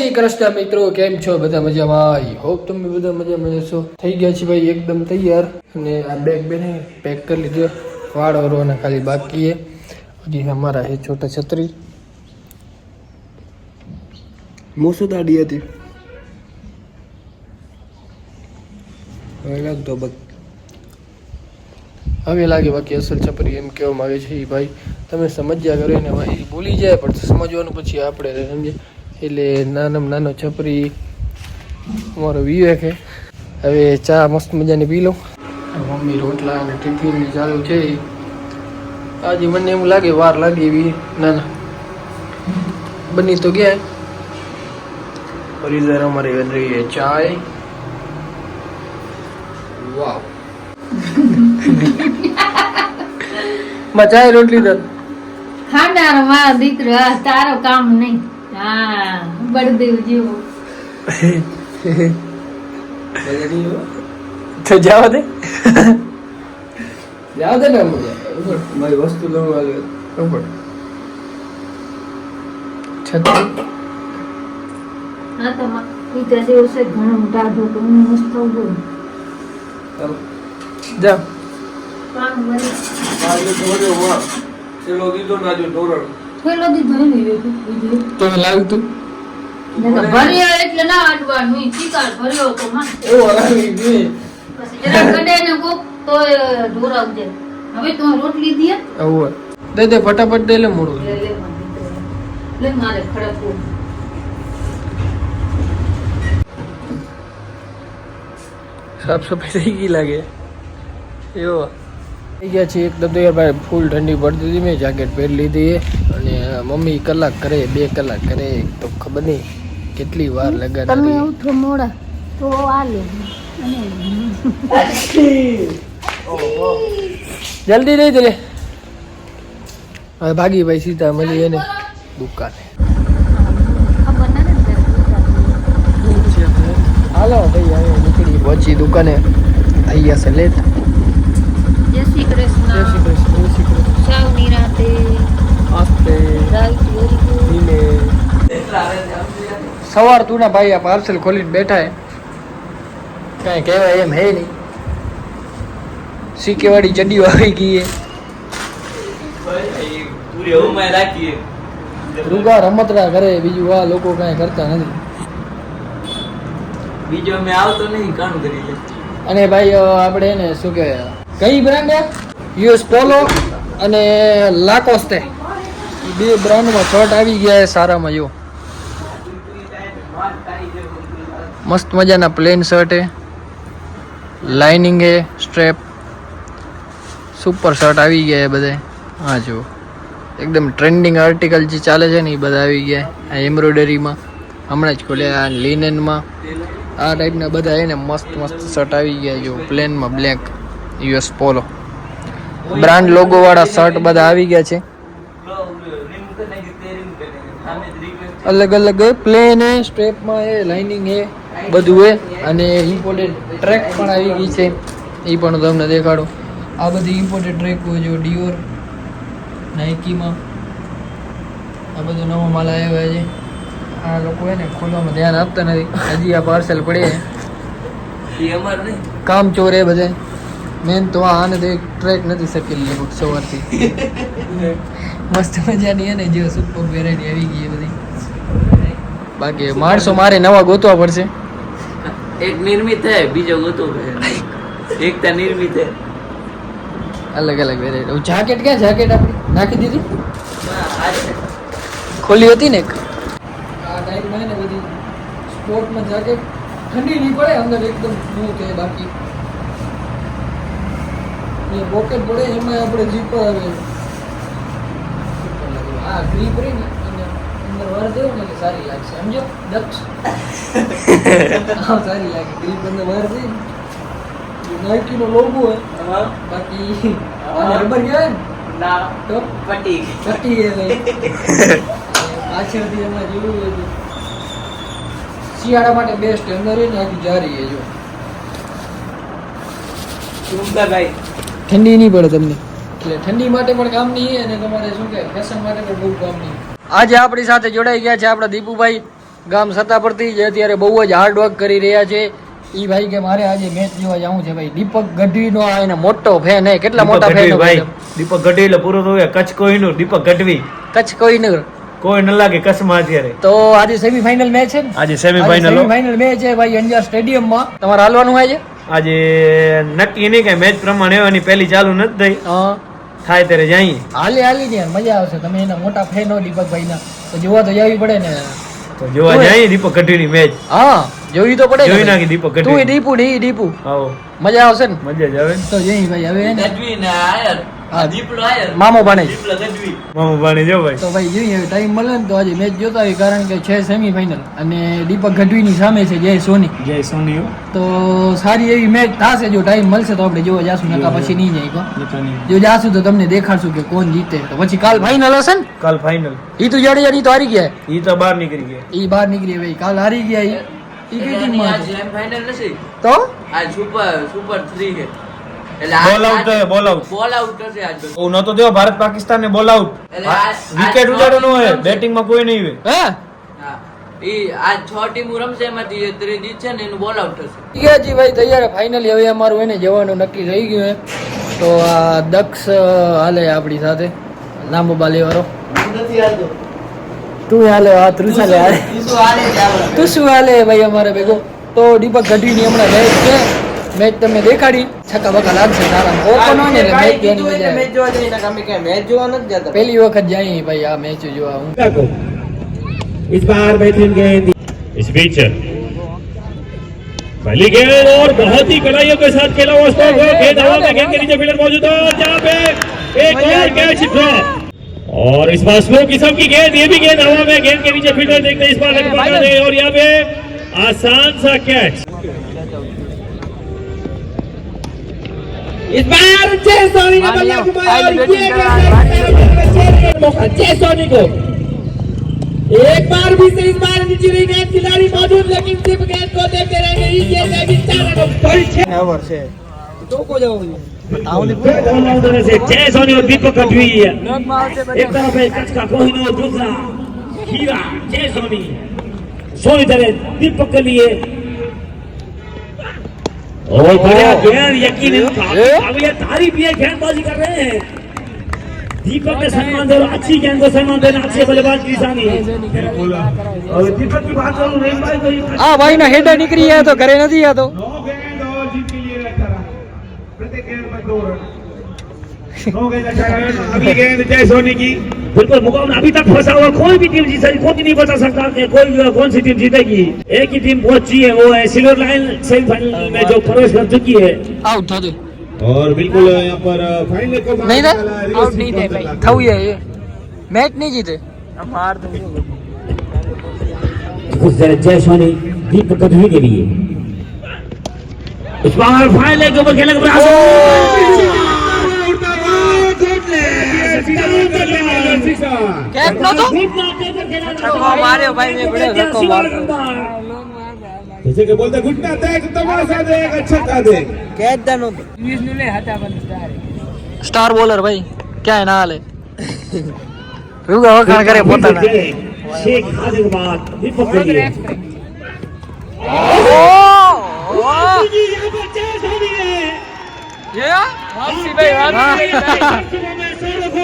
શ્રી કૃષ્ણ મિત્રો કેમ છો? બધા મજામાં? આઈ હોપ તમે બધા મજામાં જશો થઈ ગયા છે ભાઈ એકદમ તૈયાર. અને આ બેગ બેને પેક કરી લીધો. વાળ ઓરવાના ખાલી બાકી છે. હજી અમારા એ છોટા છત્રી. મુસુદાડી હતી. હવે લાગતો બગ હવે લાગે બાકી અસલ છપરી એમ કહેવામાં આવે છે એ ભાઈ. તમે સમજ્યા કરો ને ભાઈ ભૂલી જાય પણ સમજવાનું પછી આપણે સમજે એટલે નાનામાં નાનો છપરી અમારો વિવેક છે. હવે ચા મસ્ત મજાની પી લઉં. મમ્મી રોટલા અને ટિફિનની ચાલુ છે. આજે મને એમ લાગે વાર લાગે એવી. નાના બની તો ગયા. ફરી જરા અમારે રહી ચાય. વાવ. મજા રોટલી તો હા તારો મારો દીકરો તારો કામ નહીં. હા બળદેવ જેવો. તો જાવ દે. જાવ દે ને મારી વસ્તુ લઉં આવ્યો ઉપર. છત્રી. હા તો જેવો છે ઘણો ટાઢો તો હું મસ્ત ઊભો જાવ તો બને ચલો દીધો ના જો ધોરણ થેલો દીધો ને તો લાવ તું? ભર્યો એટલે ના અડવાનું ચિકાર ભર્યો તો માં. એવો આવી ગઈ જરા કડે ને કોક તો ઢોરાવજે હવે તો રોટલી દે. આવું દે દે ફટાફટ દે લે મોડું. લે લે લે મારે ખડકવું. સાફ સફાઈ થઈ ગઈ લાગે. એવો. થઈ ગયા છે એકદમ તૈયાર ભાઈ ફૂલ ઠંડી પડતી હતી. મેં જેકેટ પહેરી લીધી અને મમ્મી કલાક કરે બે કલાક કરે. તો ખબર નહીં કેટલી વાર તમે લગાડે ઉઠો મોડા તો આ લે જલ્દી નહીં દે હવે ભાગી ભાઈ સીધા મળીએ ને દુકાને. હાલો ભાઈ હવે નીકળી પહોંચી દુકાને. અહીંયા છે લેટ. જય કૃષ્ણ જય શ્રી કૃષ્ણ જય શ્રી કૃષ્ણ સાવ નિરાતે આસ્તે રાઈટ વેરી ગુડ ધીમે સવાર તું ના ભાઈ આ પાર્સલ ખોલીને બેઠા હે. કાંઈ કહેવાય એમ હે નહીં. સીકેવાળી ચડીઓ આવી ગઈ હે. રૂગા રમતરા કરે બીજું આ લોકો કાંઈ કરતા નથી. બીજો અમે આવતો નહીં કામ કરી અને ભાઈ આપણે એને શું કે કઈ બ્રાન્ડ યુએસ પોલો અને લાકોસ્તે ઈ બે બ્રાન્ડમાં શર્ટ આવી ગયા સારામાં, જો. મસ્ત મજાના પ્લેન શર્ટ હે. લાઇનિંગ હે સ્ટ્રેપ સુપર શર્ટ આવી ગયા બધે હા, જો. એકદમ ટ્રેન્ડિંગ આર્ટિકલ જે ચાલે છે ને એ બધા આવી ગયા. આ એમ્બ્રોઇડરીમાં હમણાં જ ખોલ્યા આ લિનનમાં આ ટાઈપના બધા એને મસ્ત મસ્ત શર્ટ આવી ગયા જો. પ્લેનમાં black US Polo. Brand logo વાળા શર્ટ બધા આવી ગયા છે. અલગ અલગ પ્લેન હે સ્ટ્રેપમાં હે લાઇનિંગ હે બધું હે અને ઇમ્પોર્ટેડ ટ્રેક પણ આવી ગઈ છે. એ પણ તમને દેખાડો. આ બધી ઇમ્પોર્ટેડ ટ્રેક હોય જો ડિયોર નાઇકીમાં આ બધો નવો માલ આવ્યો છે. આ લોકો હે ને ખોલવામાં ધ્યાન આપતા નથી. હજી આ પાર્સલ પડે એ કામ ચોરે એ બધે મેન તો આ આને તો એક ટ્રેક નથી શકેલી લગભગ સવારથી. મસ્ત મજાની હે ને જે સુપર વેરાયટી આવી ગઈ બધી. બાકી માણસો મારે નવા ગોતવા પડશે. એક નિર્મિત હે બીજો ગોતો એકતા નિર્મિત હે અલગ અલગ વેરાયટી જાકેટ ક્યાં જાકેટ આપણી? નાખી દીધી? ખોલી હતી ને એક? આ ટાઈપમાં ને બધી સ્પોર્ટમાં જાકેટ ઠંડી નહીં પડે અંદર એકદમ સ્મૂથ છે બાકી એ પોકેટ પડે એમાં આપણે જીપ આવે આ ગ્રીપ રહી ને અંદર વર દેવું ને એટલે સારી લાગશે. સમજો? દક્ષ. સારી લાગે. ગ્રીપ અંદર વર દે નાઇકીનો લોગો હોય. બાકી રબર કહેવાય ને? ના. તો? પટી એ ભાઈ પાછળથી એમાં જોયું હોય તો. શિયાળા માટે બેસ્ટ અંદર એને આખી જારી એ જો. ચુમતા ભાઈ. ઠંડી નહીં પડે તમને. એટલે ઠંડી માટે પણ કામ નહીં અને તમારે શું કે ફેશન માટે પણ બહુ કામ નહીં. આજે આપણી સાથે જોડાઈ ગયા છે આપણા દીપુભાઈ. ગામ સત્તા પરથી જે અત્યારે બહુ જ હાર્ડ વર્ક કરી રહ્યા છે. ઈ ભાઈ કે મારે આજે મેચ જોવા જવું છે ભાઈ. દીપક ગઢવીનો આ એને મોટો ફેન હે. કેટલા મોટા ફેન ભાઈ. દીપક ગઢવી એટલે પૂરો થયું કચ્છ કોઈનું દીપક ગઢવી. કચ્છ કોઈનગર કોઈ ન લાગે કચ્છમાં અત્યારે. તો આજે સેમી ફાઇનલ મેચ છે આજે સેમીફાઇનલ સેમીફાઇનલ મેચ છે ભાઈ અંજાર સ્ટેડિયમમાં તમારે હાલવાનું હોય છે આજે નક્કી નહીં કઈ મેચ પ્રમાણે એવાની પહેલી ચાલુ નથી થઈ. હા. થાય ત્યારે જઈએ હાલી હાલી ને યાર મજા આવશે. તમે એના મોટા ફેન હો દીપકભાઈના. તો જોવા તો જવી પડે ને. તો જોવા જઈએ દીપક ગઢીની મેચ હા જોવી તો પડે જોઈ નાખી દીપક તું ગઢવી ડીપુ ડી ડીપુ આવો. મજા આવશે ને? મજા જ આવે તો જઈ ભાઈ હવે ને ગઢવી મામો ભાણેજ. મામા ભાણી જો ભાઈ. તો ભાઈ જોઈએ ટાઈમ મળે ને તો આજે મેચ જોતા હોય કારણ કે છે સેમીફાઇનલ અને દીપક ગઢવીની સામે છે જય સોની. જય સોની તો સારી એવી મેચ થશે જો ટાઈમ મળશે તો આપણે જોવા જાશું નકા પછી નહીં જાય જો જાશું તો તમને દેખાડશું કે કોણ જીતે. તો પછી કાલ ફાઇનલ હશે ને? કાલ ફાઇનલ ઈ તો જડે જડી તો હારી ગયા. ઈ તો બહાર નીકળી ગયા. ઈ બહાર નીકળી ભાઈ. કાલ હારી ગયા ઈ. ઈ કઈ ટીમમાં જેમ ફાઇનલ નથી? તો? આ સુપર સુપર 3 છે. બોલ આઉટ બોલ આઉટ બોલ આઉટ હશે આજ બધું. હું નતો દેવો ભારત પાકિસ્તાન ને બોલ આઉટ વિકેટ ઉડાડવાનું હોય બેટિંગમાં કોઈ નહીં હોય. હે? હા. ઈ આ છ ટીમો રમશે એમાંથી ત્રીજી છે ને એનું બોલ આઉટ થશે જી ભાઈ તૈયાર ફાઇનલી હવે અમારું એને જવાનું નક્કી થઈ ગયું છે તો આ દક્ષ હાલે આપણી સાથે. લાંબો બાલી વાળો તું હાલે આ ત્રુસાલે હાલે. તું શું હાલે ભાઈ અમારે ભેગો? તો દીપક ગઢવીની હમણાં મેચ છે. મેચ તમને દેખાડી છક્કા બક્કા લાગશે સારા ઓપન હોય ને એટલે મેચ જોવાની મજા આવે. પહેલી વખત જાય ભાઈ આ મેચ જોવા હું इस बार बेहतरीन गेंद इस बीच पहली गेंद और बहुत ही कड़ाइयों के साथ खेला हुआ स्टॉक हो गेंद हवा में गेंद के नीचे फील्डर मौजूद है और जहाँ पे एक और कैच ड्रॉप और इस बार स्लो किस्म की गेंद ये भी गेंद हवा में गेंद के नीचे फील्डर देखते हैं इस बार लग पाता नहीं और यहाँ पे आसान सा कैच इस बार जय सोनी ने बल्ला घुमाया और ये गेंद मौका जय सोनी को एक बार भी से इस बार नीचे रही गेंद खिलाड़ी मौजूद लेकिन सिर्फ गेंद को देखते रह गई ये गेंद इस चार रनों पर छह ऑलराउंडर से जय सोनी और दीपक गढ़वी एक तरफ है कच्छ का कोहिनूर दूसरा हीरा जय सोनी सोनी तरह दीपक के लिए यकीन अब ये तारीफ ये गेंदबाजी कर रहे हैं दीपक के सम्मान दे अच्छी गेंद को सम्मान देना अच्छे बल्लेबाज की निशानी है दीपक की बात करूं रेलबाज तो हां भाई ना हेडर निकली है तो करे नहीं आ तो नो गेंद और जीत के लिए रखा प्रत्येक गेंद पर दो रन अभी गेंद जय सोनी की। बिल्कुल मुकाबला अभी तक फंसा हुआ कोई भी टीम जीत सकती कोई नहीं बचा सकता कोई कौन सी टीम जीतेगी? एक ही टीम पहुँची है वो है सिल्वर लाइन सेमीफाइनल में जो प्रवेश कर चुकी है। आउट था और बिल्कुल यहाँ पर फाइनल को नहीं था आउट नहीं थे भाई था। ये। मैच नहीं जीते। अब हार देंगे। जय सोनी दीप कदमी के लिए। इस बार फाइनल के ऊपर खेलने का प्रयास કેચ નતો માર્યો ભાઈ મેં બડે ધક્કો મારતો जैसे कि बोलते घुटना देख तमाशा देख अच्छा देख સ્ટાર બોલર ભાઈ ક્યાંય ના હાલે રૂગા વખાણ કરે પોતાના शेख हाजिराबाद दीपक के लिए एक गेंद पर चका था उस बार पलटवार किया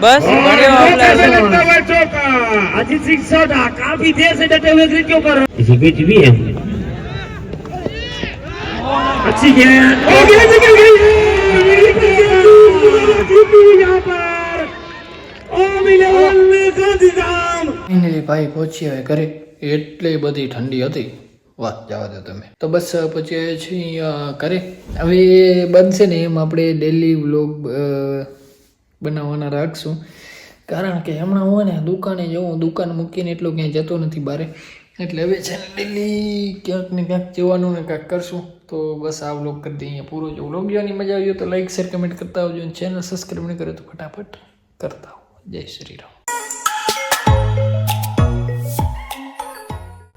બસ चौका अजीत सिंह सोडा काफी देर से डटे हुए ग्रिड के ऊपर इसी बीच भी है अच्छी गेंद और गेंद निकल गई है यहाँ पर ओ मिले गांधीधाम ફાઇનલી ભાઈ પહોંચી હવે ઘરે એટલી બધી ઠંડી હતી વાહ જવા દો તમે તો બસ પછી આવ્યા છીએ અહીંયા ઘરે હવે બનશે ને એમ આપણે ડેલી વ્લોગ બનાવવાના રાખશું કારણ કે હમણાં હું ને દુકાને જવું દુકાન મૂકીને એટલો ક્યાંય જતો નથી બારે. એટલે હવે છે ને ડેલી ક્યાંક ને ક્યાંક જવાનું ને ક્યાંક કરશું. તો બસ આ વ્લોગ કરી દઈએ અહીંયા પૂરો. જો વ્લોગ જોવાની મજા આવી તો લાઈક શેર કમેન્ટ કરતા આવજો અને ચેનલ સબસ્ક્રાઈબ નહીં કરે તો ફટાફટ કરતા આવો જય શ્રી રામ.